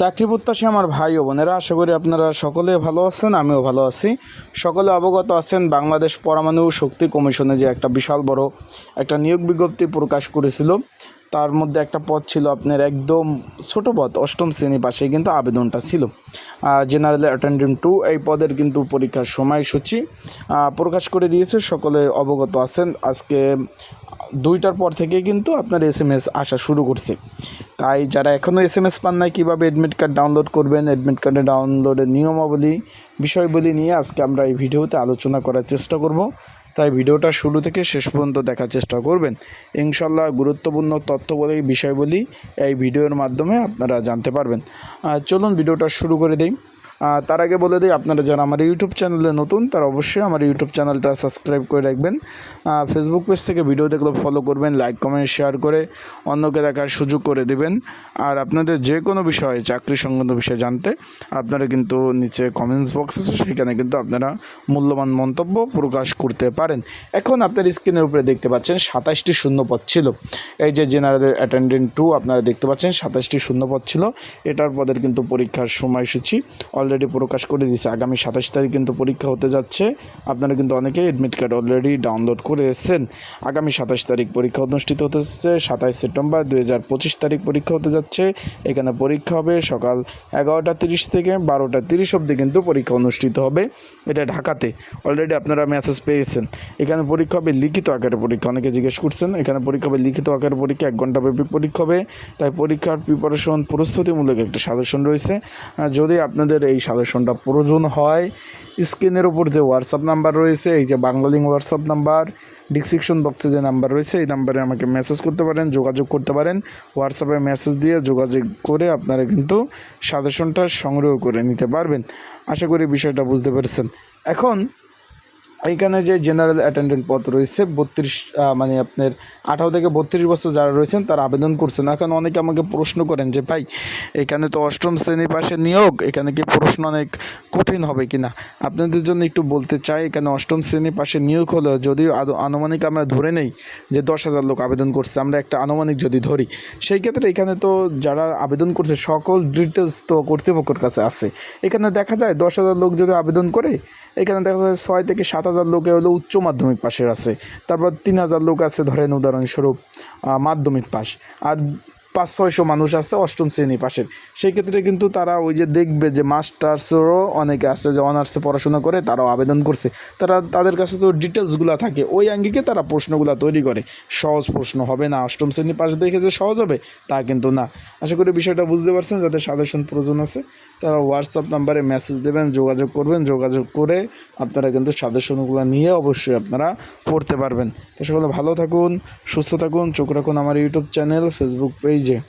চাকরি প্রত্যাশী আমার ভাই ও বোনেরা, আশা করি আপনারা সকলে ভালো আছেন, আমিও ভালো আছি। সকলে অবগত আছেন, বাংলাদেশ পরমাণু শক্তি কমিশনে যে একটা বিশাল বড় একটা নিয়োগ বিজ্ঞপ্তি প্রকাশ করেছিল। তার মধ্যে একটা পদ ছিল আপনার একদম ছোট পদ, অষ্টম শ্রেণি পাশে কিন্তু আবেদনটা ছিল। জেনারেল অ্যাটেন্ডেন্ট টু এই পদের কিন্তু পরীক্ষার সময়সূচি প্রকাশ করে দিয়েছে। সকলে অবগত আছেন, আজকে দুইটার পর থেকে কিন্তু আপনার এস এম এস আসা শুরু করছে। তাই যারা এখনও এস এম এস পান নাই, কীভাবে অ্যাডমিট কার্ড ডাউনলোড করবেন? অ্যাডমিট কার্ডে ডাউনলোডের নিয়মাবলী বিষয়গুলি নিয়ে আজকে আমরা এই ভিডিওতে আলোচনা করার চেষ্টা করব। তাই ভিডিওটা শুরু থেকে শেষ পর্যন্ত দেখার চেষ্টা করবেন। ইনশাল্লাহ গুরুত্বপূর্ণ তথ্যবলী বিষয়গুলি এই ভিডিওর মাধ্যমে আপনারা জানতে পারবেন। চলুন ভিডিওটা শুরু করে দিই। তার আগে বলে দিই, আপনারা যারা আমার ইউটিউব চ্যানেলে নতুন, তারা অবশ্যই আমার ইউটিউব চ্যানেলটা সাবস্ক্রাইব করে রাখবেন। ফেসবুক পেজ থেকে ভিডিও দেখলে ফলো করবেন লাইক কমেন্ট শেয়ার করে অন্যকে দেখার সুযোগ করে দেবেন। আর আপনাদের যে কোনো বিষয়ে চাকরি সংক্রান্ত বিষয়ে জানতে, আপনারা কিন্তু নিচে কমেন্টস বক্স আছে, সেখানে কিন্তু আপনারা মূল্যবান মন্তব্য প্রকাশ করতে পারেন। এখন আপনার স্ক্রিনের উপরে দেখতে পাচ্ছেন, সাতাশটি শূন্যপদ ছিল। এই যে জেনারেল অ্যাটেন্ডেন্ট টু আপনারা দেখতে পাচ্ছেন, সাতাশটি শূন্যপদ ছিল। এটার পদের কিন্তু পরীক্ষার সময়সূচি অলরেডি প্রকাশ করে দিয়েছে। আগামী সাতাশ তারিখ কিন্তু পরীক্ষা হতে যাচ্ছে। আপনারা কিন্তু অনেকেই অ্যাডমিট কার্ড অলরেডি ডাউনলোড করে এসেছেন। আগামী সাতাশ তারিখ পরীক্ষা অনুষ্ঠিত হতে যাচ্ছে। সাতাশ সেপ্টেম্বর দুই হাজার পঁচিশ তারিখ পরীক্ষা হতে যাচ্ছে। এখানে পরীক্ষা হবে সকাল এগারোটা তিরিশ থেকে বারোটা তিরিশ অবধি কিন্তু পরীক্ষা অনুষ্ঠিত হবে। এটা ঢাকাতে। অলরেডি আপনারা মেসেজ পেয়েছেন। এখানে পরীক্ষা হবে লিখিত আকারে পরীক্ষা। অনেকে জিজ্ঞেস করছেন, এখানে পরীক্ষা হবে লিখিত আকারে পরীক্ষা? এক ঘণ্টা ব্যাপী পরীক্ষা হবে। তাই পরীক্ষার প্রিপারেশন প্রস্তুতিমূলক একটা সাজেশন রয়েছে। যদি আপনাদের এই সাজেশনটা প্রয়োজন হয়। স্ক্রিনের উপর যে হোয়াটসঅ্যাপ নাম্বার রয়েছে, এই যে বাংলালিং হোয়াটসঅ্যাপ নাম্বার ডিসক্রিপশন বক্সে যে নাম্বার রয়েছে, এই নাম্বারে আমাকে মেসেজ করতে পারেন, যোগাযোগ করতে পারেন। হোয়াটসঅ্যাপে মেসেজ দিয়ে যোগাযোগ করে আপনারা কিন্তু সাজেশনটা সংগ্রহ করে নিতে পারবেন। আশা করি বিষয়টা বুঝতে পেরেছেন। এখন এইখানে যে জেনারেল অ্যাটেন্ডেন্ট পদ রয়েছে, বত্রিশ মানে আপনার আঠারো থেকে বত্রিশ বছর যারা রয়েছেন, তারা আবেদন করছেন। এখন অনেকে আমাকে প্রশ্ন করেন যে, ভাই, এখানে তো অষ্টম শ্রেণি পাশে নিয়োগ, এখানে কি প্রশ্ন অনেক কঠিন হবে কি না আপনাদের জন্য একটু বলতে চাই, এখানে অষ্টম শ্রেণি পাশে নিয়োগ হলো, যদিও আনুমানিক আমরা ধরে নেই যে দশ হাজার লোক আবেদন করছে, আমরা একটা আনুমানিক যদি ধরি। সেই ক্ষেত্রে এখানে তো যারা আবেদন করছে, সকল ডিটেলস তো কর্তৃপক্ষের কাছে আছে। এখানে দেখা যায় দশ হাজার লোক যদি আবেদন করে, এখানে দেখা যায় ছয় থেকে সাত হাজার লোকে হলো উচ্চ মাধ্যমিক পাশের আছে। তারপর তিন হাজার লোক আছে ধরেন উদাহরণস্বরূপ মাধ্যমিক পাশ। আর পাঁচ ছয়শো মানুষ আছে অষ্টম শ্রেণি পাশের সেই ক্ষেত্রে কিন্তু তারা ওই যে দেখবে যে মাস্টার্সেরও অনেকে আছে যে অনার্সে পড়াশোনা করে তারাও আবেদন করছে। তারা, তাদের কাছে তো ডিটেলসগুলো থাকে। ওই আঙ্গিকে তারা প্রশ্নগুলো তৈরি করে। সহজ প্রশ্ন হবে না, অষ্টম শ্রেণি পাশ দেখে যে সহজ হবে, তা কিন্তু না। আশা করি বিষয়টা বুঝতে পারছেন, যাদের সাজেশন প্রয়োজন আছে, তারা হোয়াটসঅ্যাপ নাম্বারে মেসেজ দেবেন, যোগাযোগ করবেন। যোগাযোগ করে আপনারা কিন্তু সাজেশনগুলো নিয়ে অবশ্যই আপনারা পড়তে পারবেন। তো সকলে ভালো থাকুন, সুস্থ থাকুন। চোখ রাখুন আমার ইউটিউব চ্যানেল ফেসবুক পেজে где